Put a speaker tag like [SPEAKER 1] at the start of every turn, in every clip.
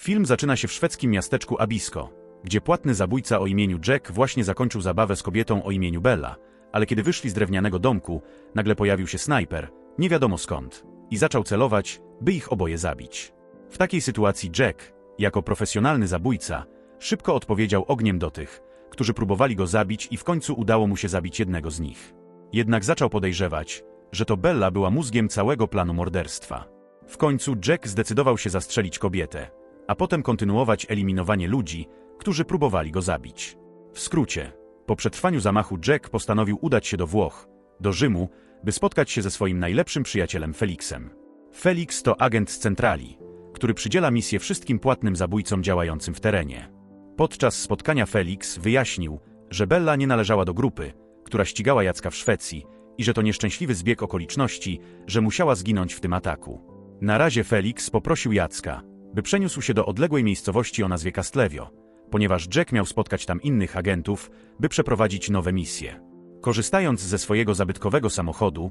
[SPEAKER 1] Film zaczyna się w szwedzkim miasteczku Abisko, gdzie płatny zabójca o imieniu Jack właśnie zakończył zabawę z kobietą o imieniu Bella, ale kiedy wyszli z drewnianego domku, nagle pojawił się snajper, nie wiadomo skąd, i zaczął celować, by ich oboje zabić. W takiej sytuacji Jack, jako profesjonalny zabójca, szybko odpowiedział ogniem do tych, którzy próbowali go zabić i w końcu udało mu się zabić jednego z nich. Jednak zaczął podejrzewać, że to Bella była mózgiem całego planu morderstwa. W końcu Jack zdecydował się zastrzelić kobietę, a potem kontynuować eliminowanie ludzi, którzy próbowali go zabić. W skrócie, po przetrwaniu zamachu Jack postanowił udać się do Włoch, do Rzymu, by spotkać się ze swoim najlepszym przyjacielem Felixem. Felix to agent z centrali, który przydziela misję wszystkim płatnym zabójcom działającym w terenie. Podczas spotkania Felix wyjaśnił, że Bella nie należała do grupy, która ścigała Jacka w Szwecji i że to nieszczęśliwy zbieg okoliczności, że musiała zginąć w tym ataku. Na razie Felix poprosił Jacka, by przeniósł się do odległej miejscowości o nazwie Castlevio, ponieważ Jack miał spotkać tam innych agentów, by przeprowadzić nowe misje. Korzystając ze swojego zabytkowego samochodu,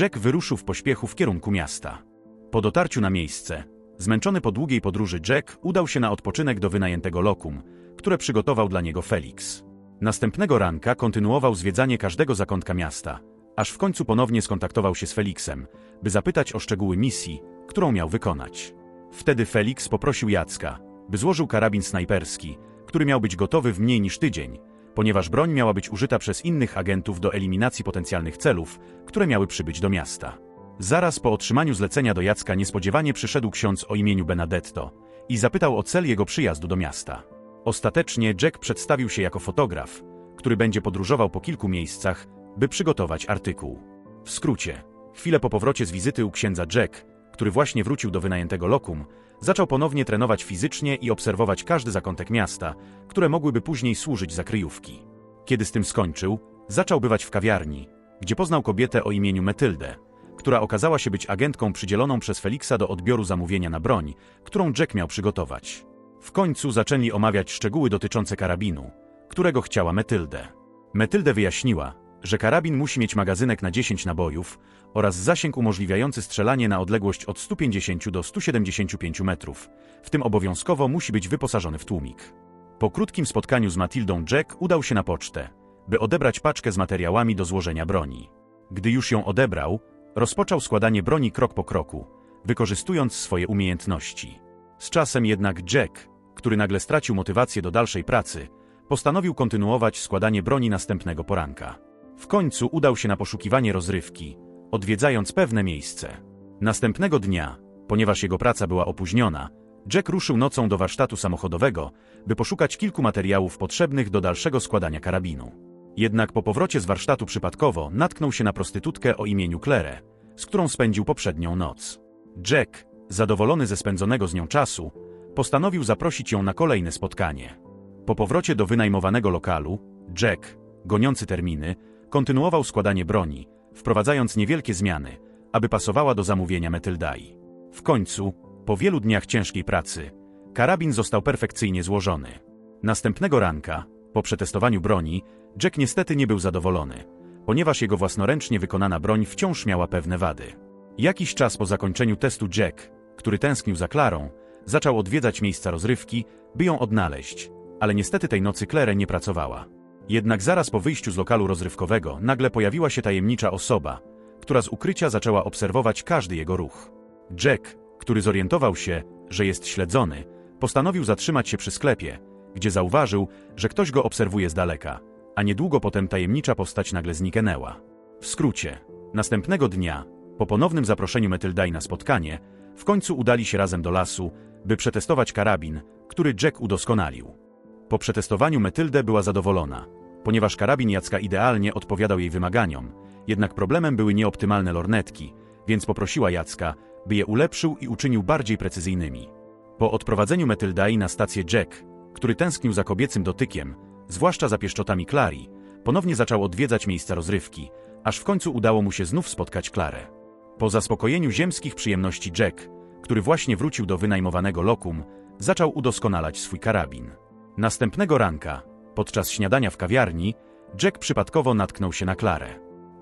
[SPEAKER 1] Jack wyruszył w pośpiechu w kierunku miasta. Po dotarciu na miejsce, zmęczony po długiej podróży Jack udał się na odpoczynek do wynajętego lokum, które przygotował dla niego Felix. Następnego ranka kontynuował zwiedzanie każdego zakątka miasta, aż w końcu ponownie skontaktował się z Felixem, by zapytać o szczegóły misji, którą miał wykonać. Wtedy Felix poprosił Jacka, by złożył karabin snajperski, który miał być gotowy w mniej niż tydzień, ponieważ broń miała być użyta przez innych agentów do eliminacji potencjalnych celów, które miały przybyć do miasta. Zaraz po otrzymaniu zlecenia do Jacka niespodziewanie przyszedł ksiądz o imieniu Benedetto i zapytał o cel jego przyjazdu do miasta. Ostatecznie Jack przedstawił się jako fotograf, który będzie podróżował po kilku miejscach, by przygotować artykuł. W skrócie, chwilę po powrocie z wizyty u księdza Jack, który właśnie wrócił do wynajętego lokum, zaczął ponownie trenować fizycznie i obserwować każdy zakątek miasta, które mogłyby później służyć za kryjówki. Kiedy z tym skończył, zaczął bywać w kawiarni, gdzie poznał kobietę o imieniu Metyldę, która okazała się być agentką przydzieloną przez Feliksa do odbioru zamówienia na broń, którą Jack miał przygotować. W końcu zaczęli omawiać szczegóły dotyczące karabinu, którego chciała Metyldę. Metyldę wyjaśniła, że karabin musi mieć magazynek na 10 nabojów oraz zasięg umożliwiający strzelanie na odległość od 150 do 175 metrów, w tym obowiązkowo musi być wyposażony w tłumik. Po krótkim spotkaniu z Matildą Jack udał się na pocztę, by odebrać paczkę z materiałami do złożenia broni. Gdy już ją odebrał, rozpoczął składanie broni krok po kroku, wykorzystując swoje umiejętności. Z czasem jednak Jack, który nagle stracił motywację do dalszej pracy, postanowił kontynuować składanie broni następnego poranka. W końcu udał się na poszukiwanie rozrywki, odwiedzając pewne miejsce. Następnego dnia, ponieważ jego praca była opóźniona, Jack ruszył nocą do warsztatu samochodowego, by poszukać kilku materiałów potrzebnych do dalszego składania karabinu. Jednak po powrocie z warsztatu przypadkowo natknął się na prostytutkę o imieniu Claire, z którą spędził poprzednią noc. Jack, zadowolony ze spędzonego z nią czasu, postanowił zaprosić ją na kolejne spotkanie. Po powrocie do wynajmowanego lokalu, Jack, goniący terminy, kontynuował składanie broni, wprowadzając niewielkie zmiany, aby pasowała do zamówienia Metyldai. W końcu, po wielu dniach ciężkiej pracy, karabin został perfekcyjnie złożony. Następnego ranka, po przetestowaniu broni, Jack niestety nie był zadowolony, ponieważ jego własnoręcznie wykonana broń wciąż miała pewne wady. Jakiś czas po zakończeniu testu Jack, który tęsknił za Klarą, zaczął odwiedzać miejsca rozrywki, by ją odnaleźć, ale niestety tej nocy Claire nie pracowała. Jednak zaraz po wyjściu z lokalu rozrywkowego nagle pojawiła się tajemnicza osoba, która z ukrycia zaczęła obserwować każdy jego ruch. Jack, który zorientował się, że jest śledzony, postanowił zatrzymać się przy sklepie, gdzie zauważył, że ktoś go obserwuje z daleka, a niedługo potem tajemnicza postać nagle zniknęła. W skrócie, następnego dnia, po ponownym zaproszeniu Metyldaj na spotkanie, w końcu udali się razem do lasu, by przetestować karabin, który Jack udoskonalił. Po przetestowaniu Metyldę była zadowolona, ponieważ karabin Jacka idealnie odpowiadał jej wymaganiom, jednak problemem były nieoptymalne lornetki, więc poprosiła Jacka, by je ulepszył i uczynił bardziej precyzyjnymi. Po odprowadzeniu Metyldai na stację Jack, który tęsknił za kobiecym dotykiem, zwłaszcza za pieszczotami Clary, ponownie zaczął odwiedzać miejsca rozrywki, aż w końcu udało mu się znów spotkać Klarę. Po zaspokojeniu ziemskich przyjemności Jack, który właśnie wrócił do wynajmowanego lokum, zaczął udoskonalać swój karabin. Następnego ranka, podczas śniadania w kawiarni, Jack przypadkowo natknął się na Klarę.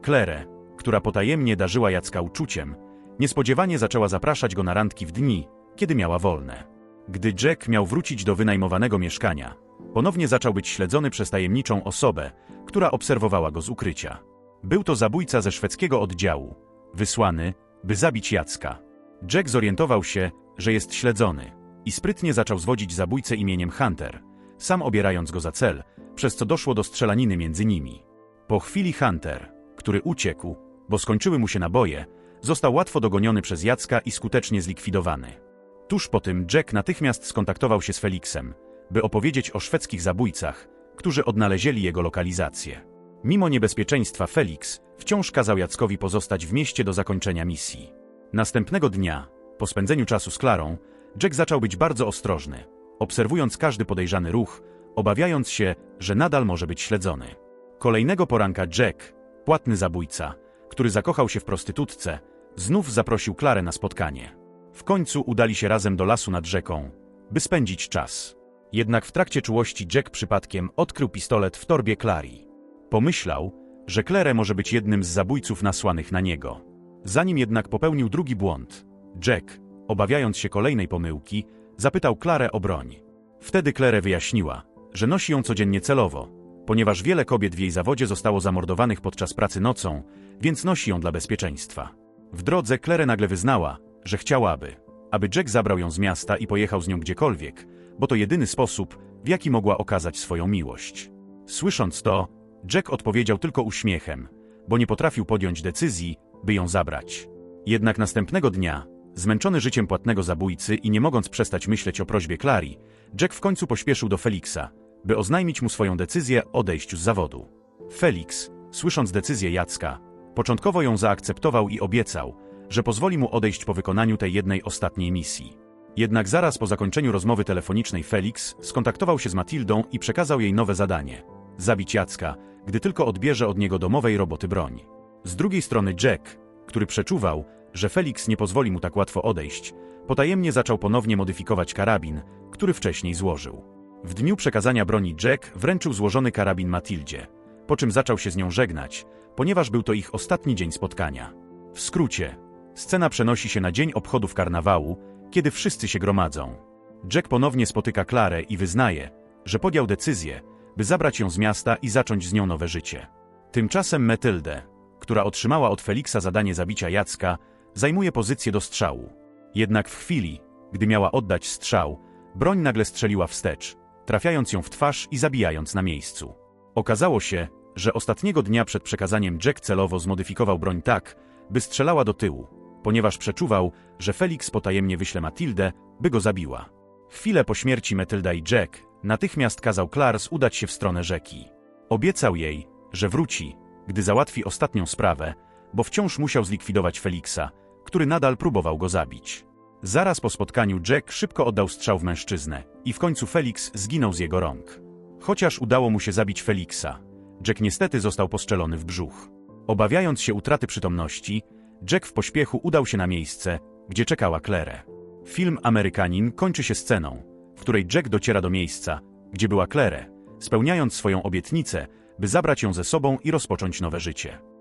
[SPEAKER 1] Klerę, która potajemnie darzyła Jacka uczuciem, niespodziewanie zaczęła zapraszać go na randki w dni, kiedy miała wolne. Gdy Jack miał wrócić do wynajmowanego mieszkania, ponownie zaczął być śledzony przez tajemniczą osobę, która obserwowała go z ukrycia. Był to zabójca ze szwedzkiego oddziału, wysłany, by zabić Jacka. Jack zorientował się, że jest śledzony i sprytnie zaczął zwodzić zabójcę imieniem Hunter, sam obierając go za cel, przez co doszło do strzelaniny między nimi. Po chwili Hunter, który uciekł, bo skończyły mu się naboje, został łatwo dogoniony przez Jacka i skutecznie zlikwidowany. Tuż po tym Jack natychmiast skontaktował się z Felixem, by opowiedzieć o szwedzkich zabójcach, którzy odnaleźli jego lokalizację. Mimo niebezpieczeństwa Felix wciąż kazał Jackowi pozostać w mieście do zakończenia misji. Następnego dnia, po spędzeniu czasu z Klarą, Jack zaczął być bardzo ostrożny, obserwując każdy podejrzany ruch, obawiając się, że nadal może być śledzony. Kolejnego poranka Jack, płatny zabójca, który zakochał się w prostytutce, znów zaprosił Klarę na spotkanie. W końcu udali się razem do lasu nad rzeką, by spędzić czas. Jednak w trakcie czułości Jack przypadkiem odkrył pistolet w torbie Clary. Pomyślał, że Claire może być jednym z zabójców nasłanych na niego. Zanim jednak popełnił drugi błąd, Jack, obawiając się kolejnej pomyłki, zapytał Klarę o broń. Wtedy Claire wyjaśniła, że nosi ją codziennie celowo, ponieważ wiele kobiet w jej zawodzie zostało zamordowanych podczas pracy nocą, więc nosi ją dla bezpieczeństwa. W drodze Claire nagle wyznała, że chciałaby, aby Jack zabrał ją z miasta i pojechał z nią gdziekolwiek, bo to jedyny sposób, w jaki mogła okazać swoją miłość. Słysząc to, Jack odpowiedział tylko uśmiechem, bo nie potrafił podjąć decyzji, by ją zabrać. Jednak następnego dnia, zmęczony życiem płatnego zabójcy i nie mogąc przestać myśleć o prośbie Clary, Jack w końcu pośpieszył do Felixa, by oznajmić mu swoją decyzję o odejściu z zawodu. Felix, słysząc decyzję Jacka, początkowo ją zaakceptował i obiecał, że pozwoli mu odejść po wykonaniu tej jednej ostatniej misji. Jednak zaraz po zakończeniu rozmowy telefonicznej Felix skontaktował się z Matildą i przekazał jej nowe zadanie – zabić Jacka, gdy tylko odbierze od niego domowej roboty broń. Z drugiej strony Jack, który przeczuwał, że Felix nie pozwoli mu tak łatwo odejść, potajemnie zaczął ponownie modyfikować karabin, który wcześniej złożył. W dniu przekazania broni Jack wręczył złożony karabin Matildzie, po czym zaczął się z nią żegnać, ponieważ był to ich ostatni dzień spotkania. W skrócie, scena przenosi się na dzień obchodów karnawału, kiedy wszyscy się gromadzą. Jack ponownie spotyka Klarę i wyznaje, że podjął decyzję, by zabrać ją z miasta i zacząć z nią nowe życie. Tymczasem Metyldę, która otrzymała od Feliksa zadanie zabicia Jacka, zajmuje pozycję do strzału. Jednak w chwili, gdy miała oddać strzał, broń nagle strzeliła wstecz, trafiając ją w twarz i zabijając na miejscu. Okazało się, że ostatniego dnia przed przekazaniem Jack celowo zmodyfikował broń tak, by strzelała do tyłu, ponieważ przeczuwał, że Felix potajemnie wyśle Matildę, by go zabiła. Chwilę po śmierci Metylda i Jack natychmiast kazał Clars udać się w stronę rzeki. Obiecał jej, że wróci, gdy załatwi ostatnią sprawę, bo wciąż musiał zlikwidować Felixa, który nadal próbował go zabić. Zaraz po spotkaniu Jack szybko oddał strzał w mężczyznę i w końcu Felix zginął z jego rąk. Chociaż udało mu się zabić Felixa, Jack niestety został postrzelony w brzuch. Obawiając się utraty przytomności, Jack w pośpiechu udał się na miejsce, gdzie czekała Claire. Film Amerykanin kończy się sceną, w której Jack dociera do miejsca, gdzie była Claire, spełniając swoją obietnicę, by zabrać ją ze sobą i rozpocząć nowe życie.